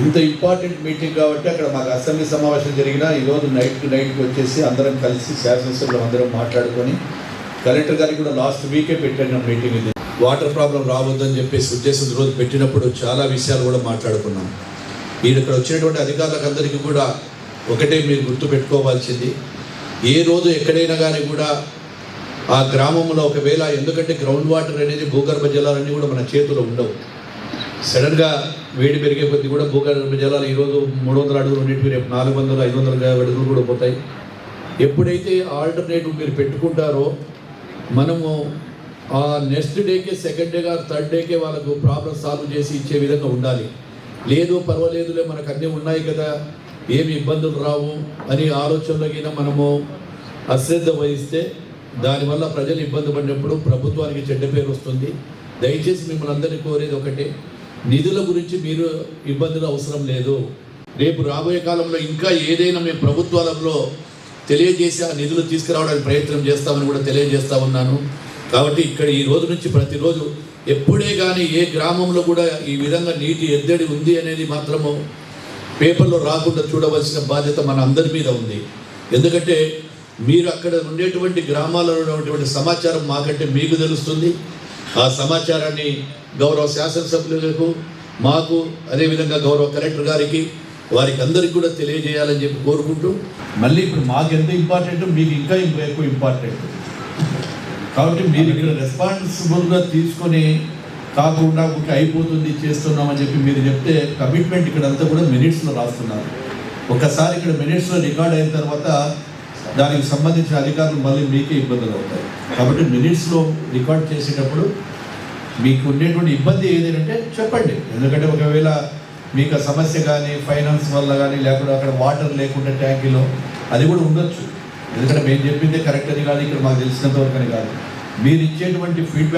ఇంత important meeting కాబట్టి అక్కడ మాకు అసెంబ్లీ సమావేశం జరిగినా ఈరోజు నైట్కి నైట్కి వచ్చేసి అందరం కలిసి శాసనసభ్యులు అందరం మాట్లాడుకొని కలెక్టర్ గారికి కూడా లాస్ట్ వీకే పెట్టాను మీటింగ్ ఇది. వాటర్ ప్రాబ్లం రావద్దని చెప్పేసి ఉద్దేశం రోజు పెట్టినప్పుడు చాలా విషయాలు కూడా మాట్లాడుకున్నాం. మీరు ఇక్కడ వచ్చినటువంటి అధికారులకు అందరికీ కూడా ఒకటే మీరు గుర్తు పెట్టుకోవాల్సింది ఏ రోజు ఎక్కడైనా కానీ కూడా ఆ గ్రామంలో ఒకవేళ ఎందుకంటే గ్రౌండ్ వాటర్ అనేది భూగర్భ జలాలన్నీ కూడా మన చేతిలో ఉండవు. సడన్గా వేడి పెరిగే కొద్దీ కూడా భూగర్భ జలాలు ఈరోజు మూడు వందల అడుగులు ఉండేటివి రేపు నాలుగు వందలు ఐదు వందల అడుగులు కూడా పోతాయి. ఎప్పుడైతే ఆల్టర్నేటివ్ మీరు పెట్టుకుంటారో మనము ఆ నెక్స్ట్ డేకే సెకండ్ డే థర్డ్ డేకే వాళ్ళకు ప్రాబ్లం సాల్వ్ చేసి ఇచ్చే విధంగా ఉండాలి. లేదు పర్వాలేదులే మనకు అన్నీ ఉన్నాయి కదా ఏమి ఇబ్బందులు రావు అని ఆలోచనలకైనా మనము అశ్రద్ధ వహిస్తే దానివల్ల ప్రజలు ఇబ్బంది పడినప్పుడు ప్రభుత్వానికి చెడ్డ పేరు వస్తుంది. దయచేసి మిమ్మల్ని అందరినీ కోరేది ఒకటే నిధుల గురించి మీరు ఇబ్బందులు అవసరం లేదు. రేపు రాబోయే కాలంలో ఇంకా ఏదైనా మేము ప్రభుత్వాలలో తెలియజేసి ఆ నిధులు తీసుకురావడానికి ప్రయత్నం చేస్తామని కూడా తెలియజేస్తా ఉన్నాను. కాబట్టి ఇక్కడ ఈ రోజు నుంచి ప్రతిరోజు ఎప్పుడే కానీ ఏ గ్రామంలో కూడా ఈ విధంగా నీటి ఎద్దడి ఉంది అనేది మాత్రము పేపర్లో రాకుండా చూడవలసిన బాధ్యత మన అందరి మీద ఉంది. ఎందుకంటే మీరు అక్కడ ఉండేటువంటి గ్రామాలలో ఉన్నటువంటి సమాచారం మాకంటే మీకు తెలుస్తుంది. ఆ సమాచారాన్ని గౌరవ శాసనసభ్యులకు మాకు అదేవిధంగా గౌరవ కలెక్టర్ గారికి వారికి అందరికి కూడా తెలియజేయాలని చెప్పి కోరుకుంటూ మళ్ళీ ఇప్పుడు మాకు ఎంత ఇంపార్టెంట్ మీకు ఇంకా ఎక్కువ ఇంపార్టెంట్. కాబట్టి మీరు ఇక్కడ రెస్పాన్సిబుల్గా తీసుకొని కాకుండా ఒక అయిపోతుంది చేస్తున్నామని చెప్పి మీరు చెప్తే కమిట్మెంట్ ఇక్కడ అంతా కూడా మినిట్స్లో రాస్తున్నారు. ఒకసారి ఇక్కడ మినిట్స్లో రికార్డ్ అయిన తర్వాత దానికి సంబంధించిన అధికారులు మళ్ళీ మీకే ఇబ్బందులు అవుతాయి. కాబట్టి మినిట్స్లో రికార్డ్ చేసేటప్పుడు మీకు ఉండేటువంటి ఇబ్బంది ఏదంటే చెప్పండి. ఎందుకంటే ఒకవేళ మీకు సమస్య కానీ ఫైనాన్స్ వల్ల కానీ లేకుండా అక్కడ వాటర్ లేకుండా ట్యాంకీలో అది కూడా ఉండొచ్చు. ఎందుకంటే మేము చెప్పిందే కరెక్ట్ అని కాదు ఇక్కడ మాకు తెలిసినంత వరకు అని కాదు. మీరు ఇచ్చేటువంటి ఫీడ్బ్యాక్